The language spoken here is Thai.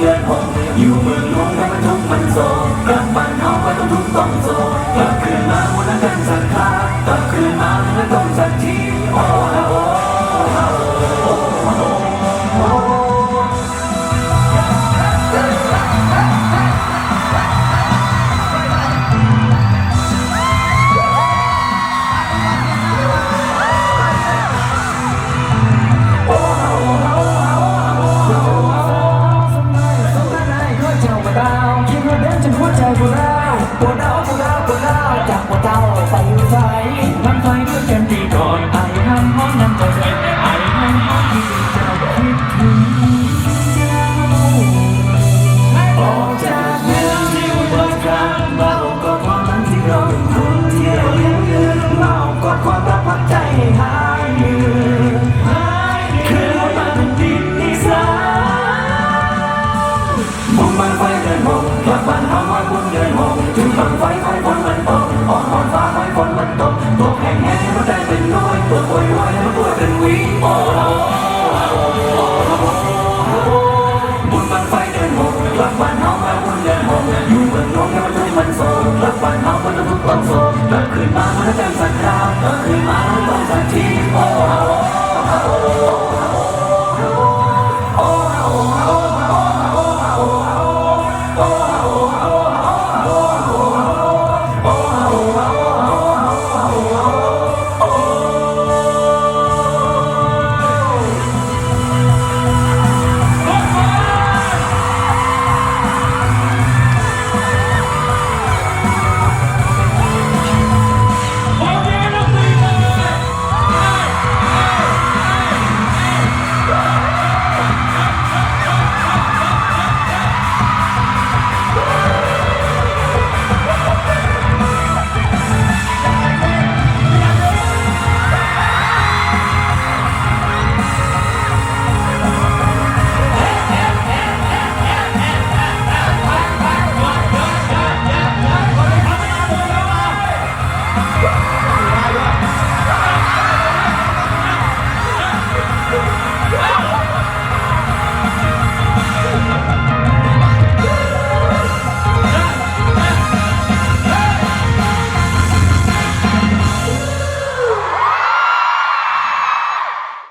เดือนหกอยู่เมืองหลวงแล้มันทุกมันโศกกลับบ้านเขาก็ต้องทุกต้องโศกกลับคืนมาวันละกันสักครั้งกลับคืนมาแล้วต้องสักทีโอ้ Senhor.